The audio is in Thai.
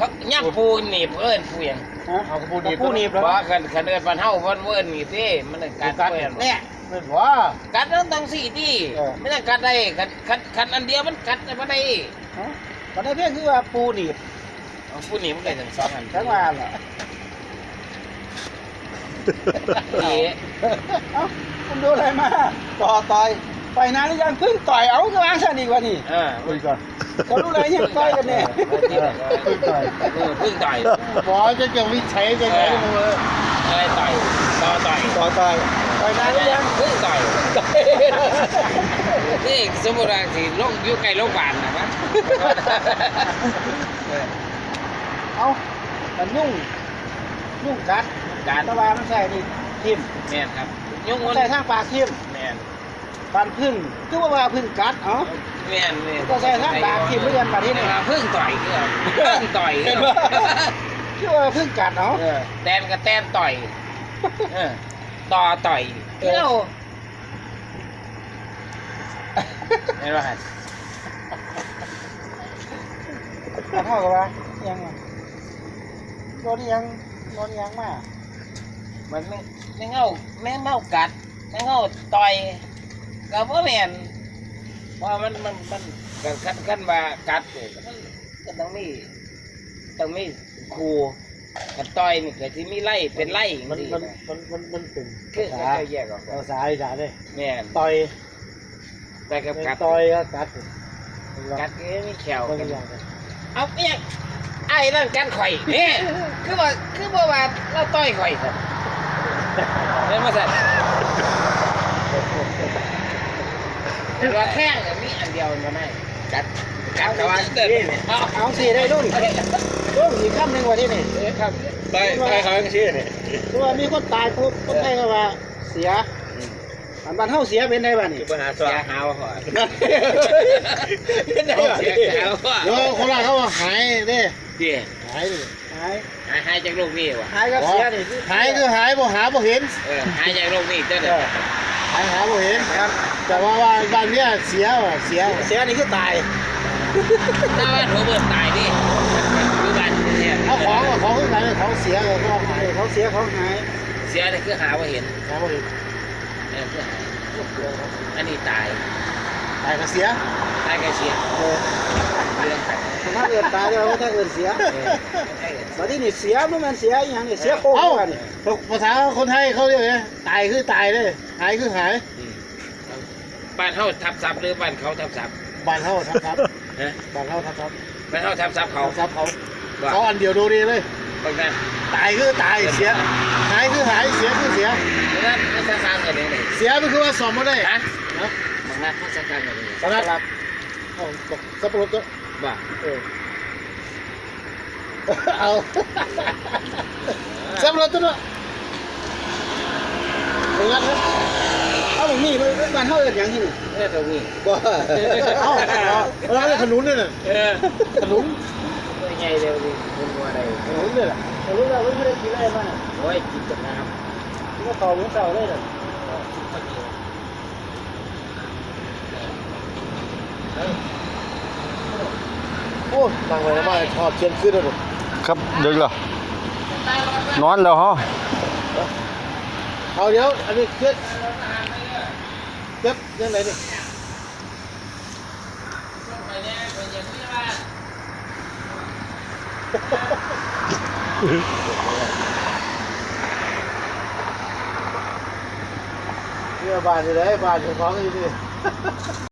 เขาย่ำปูหนีบเอิ้นปูหยังฮะเอากระปูหนีบปูหนีบแล้วว่าคันคันเอิ้นปันเฮาเพิ่นเอิ้นหนีบสิมันต้องกัดกัดเอิ้นเนี่ยเป็นว่ากัดต้องต้องสี่ที่เออไม่ต้องกัดได้คันคันคันอันเดียวมันกัดได้บ่ได้ฮะวันนี้เพียงคือว่าปูหนีบเอาปูหนีบมันได้ถึงสองอันทั้งวันเหรอเอ๊ะเอ้าคุณดูอะไรมาต่อต่อย ไปนานหรือยังเพิ่งต่อยเอาก็วางซะดีกว่านี่เออคุยก่อนเขารู้อะไรยังต่อยกันเนี่ยเพึ่งต่อยเออเพึ่งต่อยบอกจะจะวิชัยจะไงมึงเลยอะไรต่อยต่อต่อยต่อต่อยต่อยนานหรือยังเพึ่งต่อยนี่สมมุติว่าสิลงอยู่ใกล้โรงพยาบาลนะมั้ยเอามันยุ่งยุ่งกัดการตะวามันใส่นี่ทิ่มแม่นครับยุ่งมัมันนใส่ทางปากทิ่มแม่น ปันพึ่งคือว่าว่าพึ่งกัดเอ้า แม่นแม่นก็ใส่ทางปากทิ่มเรื่อนมาที่นี่ เพึ่งต่อยคือเพึ่งต่อยคือคือว่าพึ่งกัดเอ้าเออแตนกับแตนต่อยเออต่อต่อยเที่ยวเห็นป่ะกระเท่ากับว่ายังไงโดนยังโดนยังมามันไม่ไม่เงาไม่เงากัดไม่เงาต่อย ก็บ่แม่นว่ามันมันมันกันกันกันว่ากัดนี่มันก็ต้องมีต้องมีครูกันต่อยนี่ก็สิมีไล่เป็นไล่มันสิมันมันมันมันเป็นคือภาเขาษาจะแยกออกภาษาอีสานเลยแม่นต่อยแต่กับกัดต่อยก็กัดกัดก็มีแขวคนกันอย่างเอาเอียงไอ้นั่นกันข่อยนี่คือว่าคือว่าว่าเราต่อยข่อยครับเห็นมาสั่น แต่ว่าแข้งเนี่ยมีอันเดียวมันก็ได้กัดกัดแต่ว่าเดินเอาเอาสิได้รุ่นรุ่นอีกคำหนึ่งว่าที่นี่เอ๊ะครับต่อยต่อยเขาชื่อเนี่ยคือว่ามีคนตายปุ๊บคนไทยก็ว่าเสียอันบ้านเฮาเสียเป็นได้บ้านี่ปัญหาเสียหาวข่อยเป็นได้บ้าเสียหาวข่อยเดี๋ยวคนละเขาว่าหายเด้เดี๋ยหายเลยหายหายหายจากโรคนี้วะหายกับเสียนี่คือหายคือหายบ่หาบ่เห็นเออหายจากโรคนี้เจ้าเอเด้ออ หายหาบ่เห็นครับ แต่ว่าว่าบ้านเนี้ยเสียว่ะเสียเสียนี่คือตาย ถ้าว่าหัวเบิดตายดิคือบ้านเนี่ยเอาของเอาของขึ้นไปเขาเสียเลยก็หายเขาเสียเขาหายเสียนี่คือหาว่าเห็นหาบ่เห็น เออคือหาอันนี้ตาย ตายก็เสียตายก็เสียเออเรื่องตายถ้าเกิดตายแล้วถ้าเกิดเสียเออใช่ก็บัดนี้นี่เสียบ่แม่นเสียอีหยังนี่เสียโคกเอ้าว่านี่ภาษาคนไทยเขาเรียกไงตายคือตายเลยหายคือหายอืมบ้านเขาทับซับหรือบ้านเขาทับซับบ้านเขาทับทับฮะบ้านเขาทับทับบ้านเขาทับซับเขาทับทับเขาว่าเขาอันเดียวดูดีเลยบางนั้นตายคือตายเสียหายคือหายเสียคือเสียบางนั้นมันสร้างกันเองเลยเสียมันคือว่าสอบมาได้ฮะ นะบางนั้นมันสร้างกันเองสำนักเอาบอกสับปะรดก็ว่าเออเอาสับปะรดตัวเนาะเป็นงั้นนะเอาบ่มีบ้านเฮาเอิ้นหยังที่นี่เออตรงนี้บ่เอาเอาเอาแล้วขนุนเนี่ยน่ะเออขนุนเป็นไงเร็วดิเป็นวัวอะไรขนุนเนี่ยน่ะแต่รู้แล้วว่าไม่ได้กินอะไรบ้างโอ้ยกินกับน้ำมันก็ต่อเหมือนเก่าเลยเหรอ โอ้ตั้งไว้แล้วมาชอบเชียนขึ้นเลยครับดึกเหรอนอนแล้วฮะเอาเดี๋ยวอันนี้เก็บเก็บยังไงนี่เนี่ยบ้านอยู่ไหนบ้านเจ้าของอยู่นี่